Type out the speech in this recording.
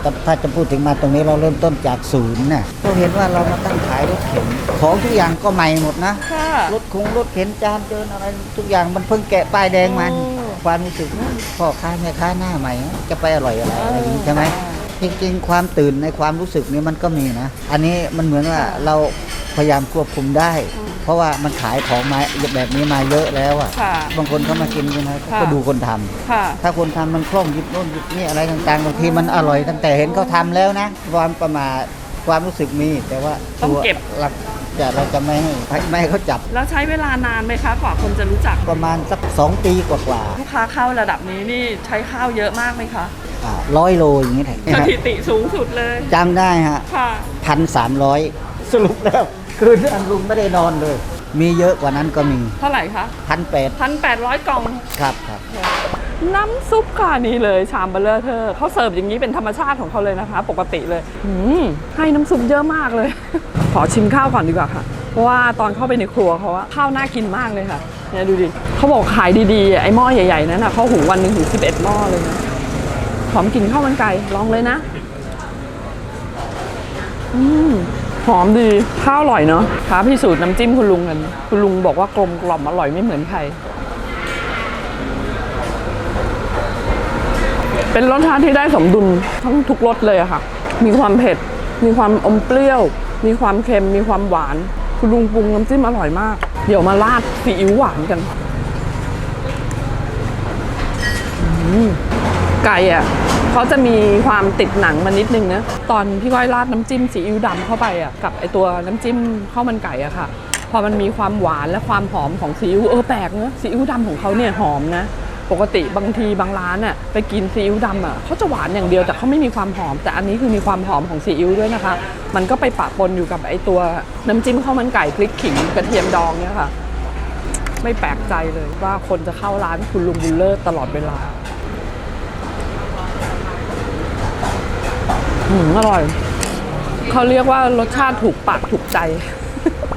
แต่ถ้าจะพูดถึงมาตรงนี้เราเริ่มต้นจากศูนย์น่ะเราเห็นว่าเรามาตั้งขายรถเข็นของทุกอย่างก็ใหม่หมดนะค่ะรถคงรถเข็นจานเดินอะไรทุกอย่างมันเพิ่งแกะป้ายแดงมันโอ้ความรู้สึกว่าพ่อค้าแม่ค้าหน้าใหม่จะไปอร่อยอะไรอะไรอย่างนี้ใช่ไหมเออจริงๆ ความตื่นในความรู้สึกนี้มันก็มีนะ อันนี้มันเหมือนว่าเราพยายามควบคุมได้เพ ราะว่ามันขายของมาแบบนี้มาเยอะแล้วอะค่ะ บางคนเขามากินใช่ไหมเขาก็ค่ะ ดูคนทำค่ะ ถ้าคนทำมันคล่องหยิบโน่นหยิบนี่อะไรต่างๆบางทีมันอร่อยตั้งแต่เห็นเขาทำแล้วนะความประมาทความรู้สึกมี แต่ว่าต้องเก็บ หลักจะเราจะไม่ให้ไม่ให้เขาจับแล้วใช้เวลานานไหมคะกว่าคนจะรู้จัก ประมาณสักสองปีกว่าลูกค้าเข้าระดับนี้นี่ใช้ข้าวเยอะมากไหมคะๆร้อยโลอย่างนี้แหละสถิติสูงสุดเลยจำได้ฮะค่ะ พันสามร้อยสรุปแล้ว คืนนั้นลุงไม่ได้นอนเลย มีเยอะกว่านั้นก็มีเท่าไหร่คะพันแปดพันแปดร้อยกล่อง ครับครับ น้ำซุปค่ะนี่เลยชามเบลเลอร์เธอเขาเสิร์ฟอย่างนี้เป็นธรรมชาติของเขาเลยนะคะ ปกติเลยอืมให้น้ำซุปเยอะมากเลย ขอชิมข้าวก่อนดีกว่าค่ะ เพราะว่าตอนเข้าไปในครัวเขาอะข้าวน่ากินมากเลยค่ะเนี่ยดูดิเขาบอกขายดีๆไอ้หม้อใหญ่ๆนั้นนะเขาหูวันหนึ่งถึง11หม้อเลยนะหอมกลินข้าวมันไก่ลองเลยนะ อืม หอมดีข้าวอร่อยเนาะท้าพิสูจน์น้ำจิ้มคุณลุงกัน คุณลุงบอกว่ากลมกล่อมอร่อยไม่เหมือนใคร เป็นรสชาติที่ได้สมดุลทั้งทุกรสเลยอะค่ะ มีความเผ็ด มีความอมเปรี้ยว มีความเค็ม มีความหวาน คุณลุงปรุงน้ำจิ้มอร่อยมาก เดี๋ยวมาราดซีอิ๊วหวานกันไก่อะ เขาจะมีความติดหนังมานิดนึงนะ ตอนพี่ก้อยราดน้ำจิ้มซีอิ๊วดำเข้าไปอะกับไอตัวน้ำจิ้มข้าวมันไก่อะค่ะ พอมันมีความหวานและความหอมของซีอิ๊วเออแปลกเนอะซีอิ๊วดำของเขาเนี่ยหอมนะปกติบางทีบางร้านน่ะไปกินซีอิ๊วดำอะเขาจะหวานอย่างเดียวแต่เขาไม่มีความหอม แต่อันนี้คือมีความหอมของซีอิ๊วด้วยนะคะ มันก็ไปปะปนอยู่กับไอตัวน้ำจิ้มข้าวมันไก่พริกขิงกระเทียมดองเนี่ยค่ะ ไม่แปลกใจเลยว่าคนจะเข้าร้านคุณลุงบุลเลอร์ตลอดเวลา อืมอร่อย เขาเรียกว่ารสชาติถูกปากถูกใจ